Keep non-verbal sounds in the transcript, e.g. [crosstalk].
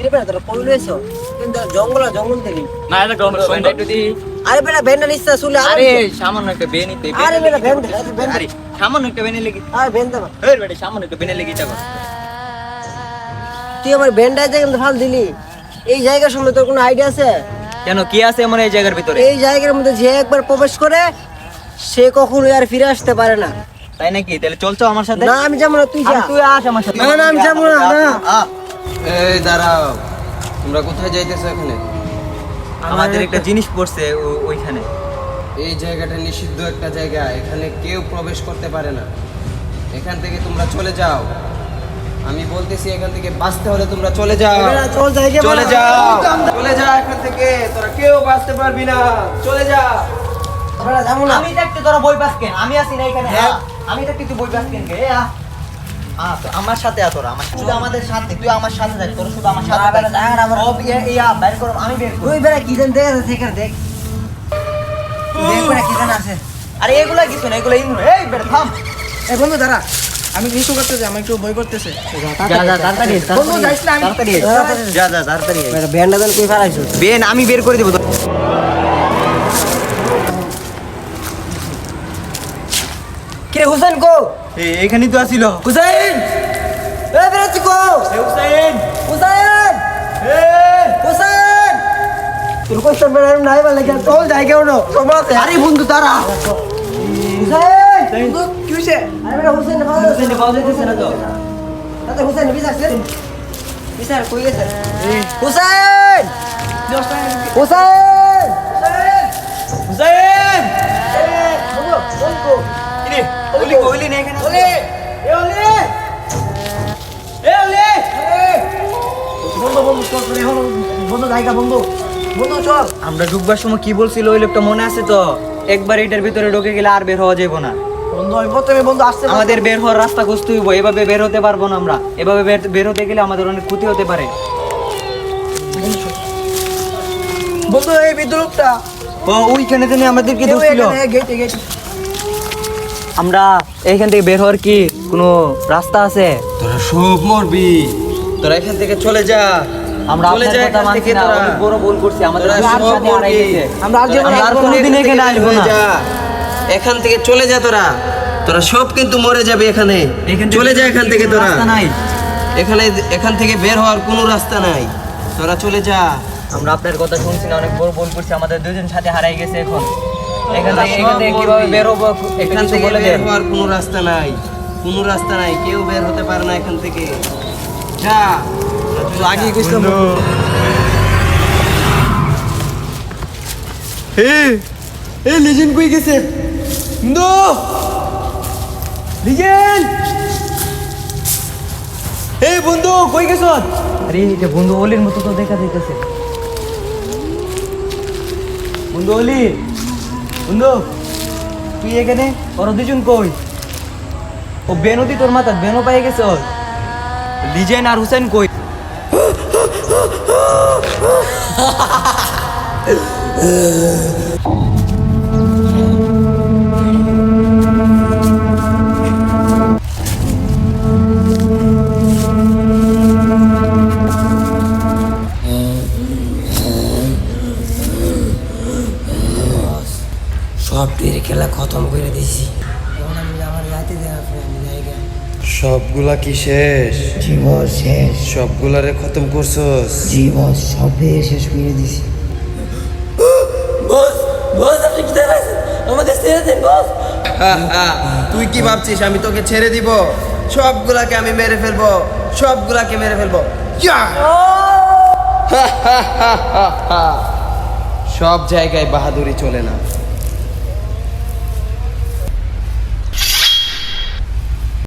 কিরে বেটা তোরা কই লইছো কিন্তু জঙ্গল জঙ্গল থেকে। না এটা গরম সুন্দর একটু দি। আরে বেটা ভেন্ডা নিস্তা শুলে আরে সামান্য একটা বেন নিতে আরে বেটা ভেন্ডা ভেন্ডা আরে সামান্য একটা বেনে লেগে। আরে ভেন্ডা এই বেটা সামান্য একটা বেনে লেগে যাবে। তুই আমার ফাল দিলি। এই জায়গার সম্বন্ধে তোর কোনো আইডিয়া আছে? কেন কি আছে এমন এই জায়গার ভিতরে? এই জায়গার মধ্যে যে একবার প্রবেশ করে সে কখনো আর ফিরে আসতে পারে না। তাই নাকি? তাহলে চলছো আমার সাথে। না আমি যাব না তুই যা। তুই আস আমার সাথে। না, না, আমি যাব না, না। এই দাঁড়াও তোমরা কোথায় যাইতেছো এখানে? আমাদের একটা জিনিস পড়ছে ও- ওইখানে। এই জায়গাটা নিষিদ্ধ একটা জায়গা এখানে কেউ প্রবেশ করতে পারে না। এখান থেকে তোমরা চলে যাও। আমি বলতেছি এখান থেকে বাঁচতে হলে তোমরা চলে যাও। চলে যাও। চলে যা এখান থেকে। তোরা কেউ বাঁচতে পারবি না। চলে যা। আমি দেখতে তোরা বই পাস কেন আমি আছি না এখানে। হ্যাঁ। আমি দেখতে তুই বই পাস কেন তো আমার সাথে আমার শুধু আমাদের সাথে তুই আমার সাথে থাক তোরা শুধু আমার সাথে থাক। দাঁড়া, আমার- ইয়ে- ইয়া বাইর করো আমি বের করব। ওই বেটা কি জান দেখা যাচ্ছে দেখ। দেখ বেটা কি জান আছে। আরে এগুলা কিছু না এগুলা এই বের থাম। এই বন্ধু দাঁড়া। আমি কিছু করতেছি আমি একটু বই করতেছে যা যা তাড়াতাড়ি বন্ধু না আমি তাড়াতাড়ি যা। যা তাড়াতাড়ি বেটা দেন কই ফেলাইছো বেন আমি বের করে দেব। কিরে হুসেন কো? এইখানেই তো আসিল। হুসেন এই বেটা তুই কো হুসাইন! হুসেন হুসেন তোর কষ্ট বেড়া নাই বলে কেন কেউ না? সময় আছে আরে বন্ধু তারা হুসেন বন্ধু, কি হইছে? আরে বেটা ভালো আছে হুসেন পাওয়া যাইতেছে না তো। তাতে হুসেন বিচার আছে বিচার কই গেছে? হুসেন হুসেন হুসাইন! বন্ধু বন্ধু। কিরে? ওলি ওলি না এখানে। এ এ বন্ধু বন্ধু চল চল এখন বন্ধু জায়গা বন্ধু। বন্ধু চল। আমরা ঢুকবার সময় কি বলছিল ওই লোকটা মনে আছে তো? একবার এটার ভিতরে ঢুকে গেলে আর বের হওয়া যাবে না। বন্ধু আমি প্রথমে বন্ধু আসতে আমাদের বের হওয়ার রাস্তা খুঁজতে হইব এভাবে বের হতে পারব না আমরা। এভাবে বের- হতে গেলে আমাদের অনেক ক্ষতি হতে পারে। বন্ধু এই বিদ্যুৎটা। ও ওইখানে তিনি আমাদেরকে ধরছিল। এখানে গেটে গেটে আমরা এইখান থেকে বের হওয়ার কি কোনো রাস্তা আছে? তোরা সব মরবি। তোরা এখান থেকে চলে যা। আমরা আপনার কথা মানছি না। অনেক বড় ভুল করছি আমাদের তোরা সব মরবি। আমরা আর কোনোদিন এখানে আসব না। এখান থেকে চলে যা তোরা। তোরা সব কিন্তু মরে যাবে এখানে। এখান চলে যা এখান থেকে তোরা। এখানে এখান থেকে বের হওয়ার কোনো রাস্তা নাই। তোরা চলে যা। আমরা আপনার কথা শুনছি না অনেক বড় ভুল করছি আমাদের দুজন সাথে হারাই গেছে এখন। এখান থেকে এখান থেকে কীভাবে বের এখান থেকে বের হওয়ার কোনো রাস্তা নাই। কোনো রাস্তা নাই। কেউ বের হতে পারে না এখান থেকে। যা। আগে কইছো এই লিজেন্ড কই গেছে? বন্ধু! লিজেন্ড এই বন্ধু কই গেছ? আরে এটা বন্ধু অলির মতো তো দেখা যাইতেছে। বন্ধু অলি! বন্ধু, তুই এখানে? ওরা দুজন কই? ও বেনতি তোর মাথা বেনো পাই গেছে লিজেন আর হুসেন কই? সব [laughs] তীর খেলা খতম করে দিছি এখন আমি আমার রাতে দেওয়া ফ্রেন্ড জায়গা। সবগুলা কি শেষ? জীবন শেষ। সবগুলারে খতম করছস? জীবন সবে শেষ করে দিছি আমাকে ছেড়ে দেন বস। তুই কি ভাবছিস আমি তোকে ছেড়ে দিব? সবগুলাকে আমি মেরে ফেলব। সবগুলাকে মেরে ফেলব! সব জায়গায় বাহাদুরি চলে না।